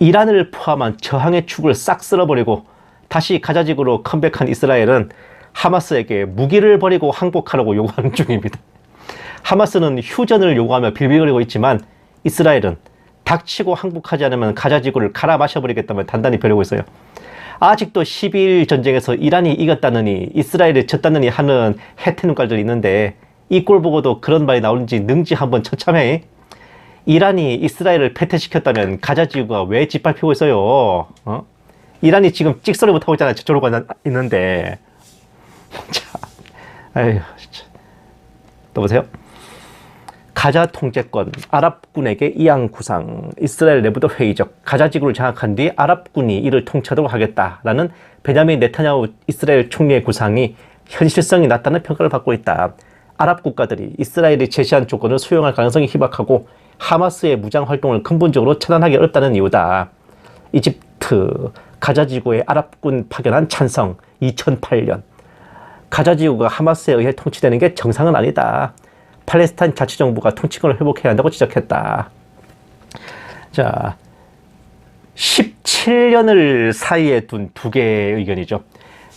이란을 포함한 저항의 축을 싹 쓸어버리고 다시 가자지구로 컴백한 이스라엘은 하마스에게 무기를 버리고 항복하라고 요구하는 중입니다. 하마스는 휴전을 요구하며 빌빌거리고 있지만 이스라엘은 닥치고 항복하지 않으면 가자지구를 갈아 마셔버리겠다며 단단히 벼르고 있어요. 아직도 12일 전쟁에서 이란이 이겼다느니 이스라엘이 졌다느니 하는 해태 눈깔들이 있는데 이 꼴 보고도 그런 말이 나오는지 능지 한번 처참해. 이란이 이스라엘을 패퇴시켰다면 가자 지구가 왜 짓밟히고 있어요? 어? 이란이 지금 찍소리 못하고. 저쪽으로 가 있는데. 자, 아휴, 진짜. 또 보세요. 가자 통제권, 아랍군에게 이양 구상, 이스라엘 내부도 회의적, 가자 지구를 장악한 뒤 아랍군이 이를 통치하도록 하겠다라는 베냐민 네타냐후 이스라엘 총리의 구상이 현실성이 낮다는 평가를 받고 있다. 아랍 국가들이 이스라엘이 제시한 조건을 수용할 가능성이 희박하고 하마스의 무장 활동을 근본적으로 차단하기 어렵다는 이유다. 이집트 가자 지구에 아랍군 파견한 찬성 2008년 가자 지구가 하마스에 의해 통치되는 게 정상은 아니다. 팔레스타인 자치정부가 통치권을 회복해야 한다고 지적했다. 자, 17년을 사이에 둔 두 개의 의견이죠.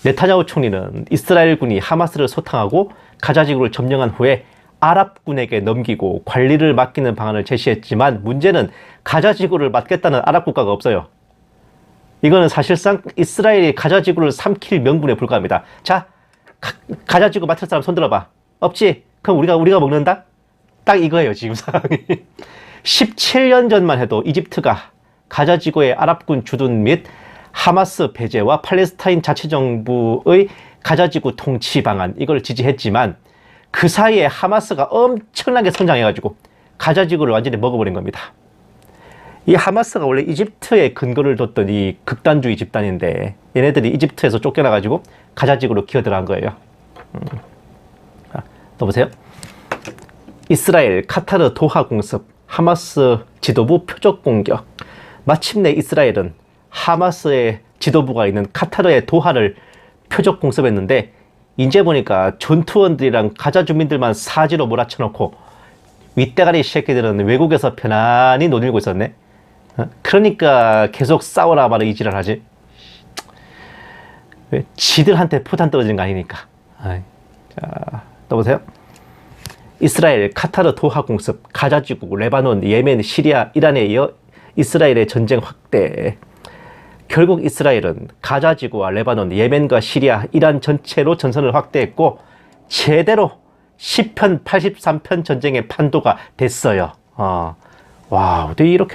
네타냐후 총리는 이스라엘군이 하마스를 소탕하고 가자지구를 점령한 후에 아랍군에게 넘기고 관리를 맡기는 방안을 제시했지만 문제는 가자지구를 맡겠다는 아랍 국가가 없어요. 이거는 사실상 이스라엘이 가자지구를 삼킬 명분에 불과합니다. 자, 가, 가자지구 맡을 사람 손들어봐. 없지? 그럼 우리가 우리가 먹는다? 딱 이거예요 지금 상황이. 17년 전만 해도 이집트가 가자지구의 아랍군 주둔 및 하마스 배제와 팔레스타인 자치정부의 가자지구 통치 방안 이걸 지지했지만 그 사이에 하마스가 엄청나게 성장해가지고 가자지구를 완전히 먹어버린 겁니다. 이 하마스가 원래 이집트에 근거를 뒀던 이 극단주의 집단인데 얘네들이 이집트에서 쫓겨나가지고 가자지구로 기어들어간 거예요. 또 보세요. 이스라엘 카타르 도하 공습 하마스 지도부 표적 공격. 마침내 이스라엘은 하마스의 지도부가 있는 카타르의 도하를 표적 공습했는데 이제 보니까 전투원들이랑 가자 주민들만 사지로 몰아쳐놓고 윗대가리 새끼들은 외국에서 편안히 노들고 있었네. 어? 그러니까 계속 싸워라 말을 이지랄 하지. 왜? 지들한테 포탄 떨어진 거 아니니까. 자, 또 보세요. 이스라엘, 카타르 도하 공습, 가자지구, 레바논, 예멘, 시리아, 이란에 이어 이스라엘의 전쟁 확대. 결국 이스라엘은 가자 지구와 레바논, 예멘과 시리아, 이란 전체로 전선을 확대했고 제대로 10편, 83편 전쟁의 판도가 됐어요. 어. 와, 어떻게 이렇게